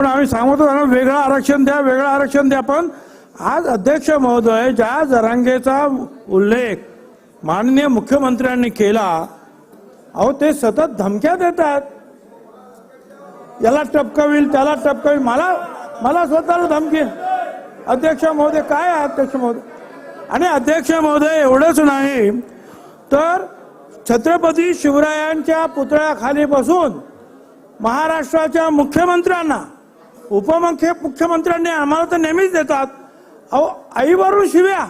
पण आम्ही सांगतो त्यांना वेगळं आरक्षण द्या वेगळं आरक्षण द्या. पण आज अध्यक्ष महोदय ज्या जरांगेचा उल्लेख माननीय मुख्यमंत्र्यांनी केला अहो ते सतत धमक्या देतात. याला टपकविल त्याला टपकविल. मला मला स्वतःला धमकी. अध्यक्ष महोदय काय अध्यक्ष महोदय? आणि अध्यक्ष महोदय एवढंच नाही तर छत्रपती शिवरायांच्या पुतळ्याखाली बसून महाराष्ट्राच्या मुख्यमंत्र्यांना उपमुख्य मुख्यमंत्र्यांनी आम्हाला तर नेहमीच देतात. अहो आईवरून शिव्या.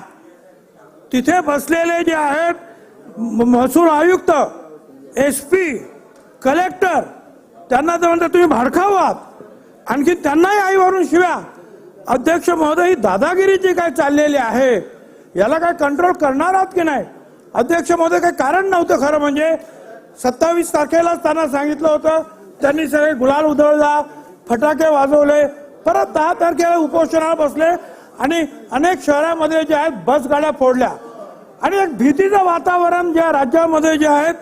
तिथे बसलेले जे आहेत म- महसूल आयुक्त एस पी कलेक्टर त्यांना तर म्हणतात तुम्ही भाडखाऊ आहात. आणखी त्यांनाही आईवरून शिव्या. अध्यक्ष महोदय ही दादागिरी जी काय चाललेली आहे याला काय कंट्रोल करणार आहात की नाही? अध्यक्ष महोदय काही कारण नव्हतं खरं म्हणजे सत्तावीस तारखेलाच त्यांना सांगितलं होतं त्यांनी सगळे गुलाल उधळला फटाके वाजवले परत दहा तारखेला उपोषणाला बसले आणि अनेक शहरामध्ये जे आहेत बस गाड्या फोडल्या. आणि एक भीतीचं वातावरण ज्या राज्यामध्ये जे आहेत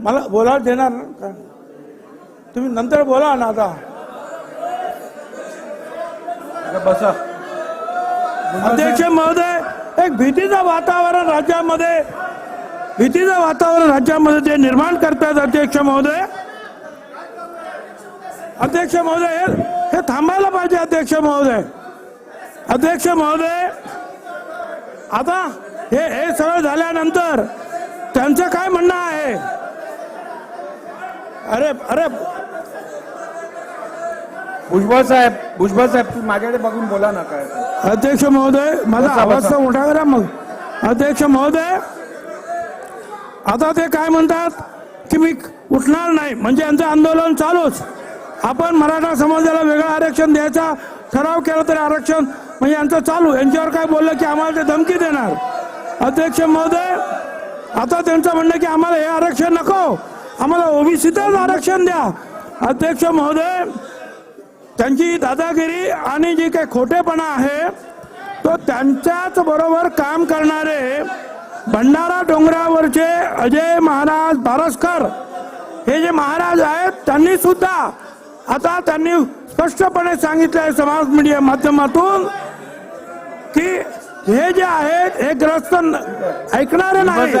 मला बोलायला देणार ना? तुम्ही नंतर बोला ना आता. बसा. अध्यक्ष महोदय एक भीतीचं वातावरण राज्यामध्ये भीतीचं वातावरण राज्यामध्ये ते निर्माण करतात अध्यक्ष महोदय अध्यक्ष महोदय हे- थांबायला पाहिजे अध्यक्ष महोदय अध्यक्ष महोदय आता हे हे सगळं झाल्यानंतर त्यांचं काय म्हणणं आहे अरे अरे भुजबळ साहेब भुजबळ साहेब माझ्याकडे बघून बोला ना काय. अध्यक्ष महोदय माझा आवाज. तर मोठा करा मग अध्यक्ष महोदय आता ते काय म्हणतात की मी उठणार नाही म्हणजे यांचं आंदोलन चालूच आपण मराठा समाजाला वेगळं आरक्षण द्यायचा ठराव केला तरी आरक्षण म्हणजे यांचं चालू. यांच्यावर काय बोललं की आम्हाला ते धमकी देणार? अध्यक्ष महोदय आता त्यांचं म्हणणं की आम्हाला हे आरक्षण नको. आम्हाला ओबीसीतच आरक्षण द्या. अध्यक्ष महोदय त्यांची दादागिरी आणि जी काही खोटेपणा आहे तो त्यांच्याच बरोबर काम करणारे भंडारा डोंगरावरचे अजय महाराज बारसकर हे जे महाराज आहेत त्यांनी सुद्धा आता त्यांनी स्पष्टपणे सांगितलं आहे समाज मीडिया माध्यमातून की हे जे आहेत हे ग्रस्त ऐकणारे नाही